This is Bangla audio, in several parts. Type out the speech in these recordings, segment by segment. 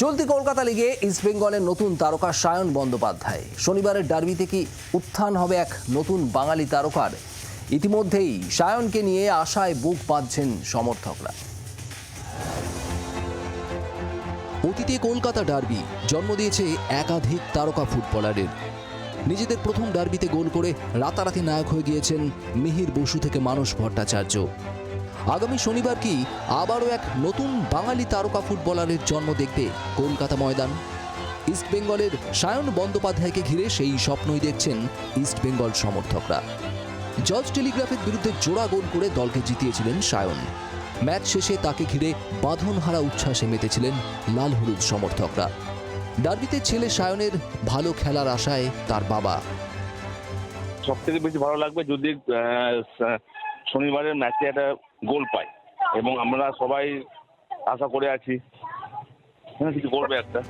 চলতি কলকাতা লিগে ইস্টবেঙ্গলের নতুন তারকা সায়ন বন্দ্যোপাধ্যায়। শনিবারের ডার্বিতে কি উত্থান হবে এক নতুন বাঙালি তারকার? ইতিমধ্যেই সায়নকে নিয়ে আশায় বুক বাঁধছেন সমর্থকরা। অতীতে কলকাতা ডার্বি জন্ম দিয়েছে একাধিক তারকা ফুটবলারের। নিজেদের প্রথম ডার্বিতে গোল করে রাতারাতি নায়ক হয়ে গিয়েছেন মিহির বসু থেকে মানস ভট্টাচার্য। আগামী শনিবার কি আবারও এক নতুন বাঙালি তারকা ফুটবলারের জন্ম দেখতে কলকাতা ময়দান? ইস্টবেঙ্গলের সায়ন বন্দ্যোপাধ্যায়কে ঘিরে সেই স্বপ্নই দেখছেন ইস্টবেঙ্গল সমর্থকরা। জর্জ টেলিগ্রাফের বিরুদ্ধে জোড়া গোল করে দলকে জিতিয়েছিলেন সায়ন। ম্যাচ শেষে তাকে ঘিরে বাঁধনহারা উচ্ছ্বাসে মেতেছিলেন লাল হলুদ সমর্থকরা। ডার্বিতে ছেলে সায়নের ভালো খেলার আশায় তার বাবা। সব থেকে বেশি ভালো লাগবে যদি শনিবারের ম্যাচে একটা গোল পাই এবং আমরা সবাই আশা করে আছি হ্যাঁ কিছু করবে একটা।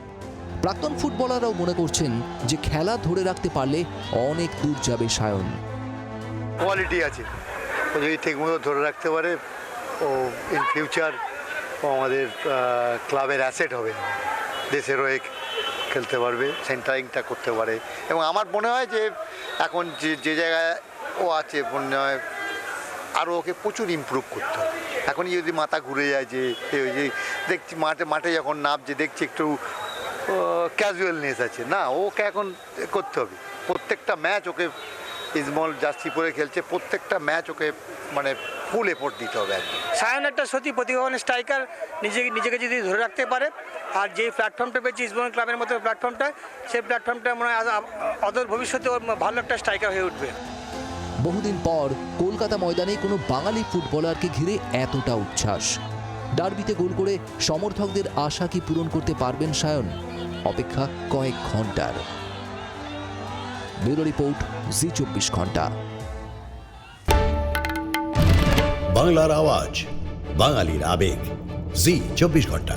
প্রাক্তন ফুটবলাররাও মনে করছেন যে খেলা ধরে রাখতে পারলে অনেক দূর যাবে সায়ন। কোয়ালিটি আছে। ও যদি ঠিকমতো ধরে রাখতে পারে ও ইন ফিউচার ও আমাদের ক্লাবের অ্যাসেট হবে। দেশের হয়ে খেলতে পারবে সেন্টারিংটা করতে পারে। এবং আমার মনে হয় যে এখন যে যে জায়গায় ও আছে মনে হয় আরও ওকে প্রচুর ইমপ্রুভ করতে হবে। এখনই যদি মাথা ঘুরে যায় যে যে দেখছি মাঠে মাঠে যখন নামছে দেখছি একটু ক্যাজুয়ালনেস আছে। না, ওকে এখন করতে হবে। প্রত্যেকটা ম্যাচ ওকে ইসমল জার্সি পরে খেলছে, প্রত্যেকটা ম্যাচ ওকে মানে ফুল এফোর্ট দিতে হবে একদম। সায়ন একটা সত্যি প্রতিভাবান স্ট্রাইকার নিজে, নিজেকে যদি ধরে রাখতে পারে, আর যেই প্ল্যাটফর্মটা পেয়েছে ইস্টবেঙ্গল ক্লাবের মতো প্ল্যাটফর্মটা সেই প্ল্যাটফর্মটা মনে হয় অদূর ভবিষ্যতে ভালো একটা স্ট্রাইকার হয়ে উঠবে। বহুদিন পর কলকাতা ময়দানে কোনো বাঙালি ফুটবলারকে ঘিরে এতটা উচ্ছ্বাস। ডার্বিতে গোল করে সমর্থকদের আশা কি পূরণ করতে পারবেন সায়ন? অপেক্ষা কয়েক ঘণ্টার। ব্যুরো রিপোর্ট, জি চব্বিশ ঘণ্টা। বাংলার আওয়াজ, বাঙালির আবেগ, জি চব্বিশ ঘণ্টা।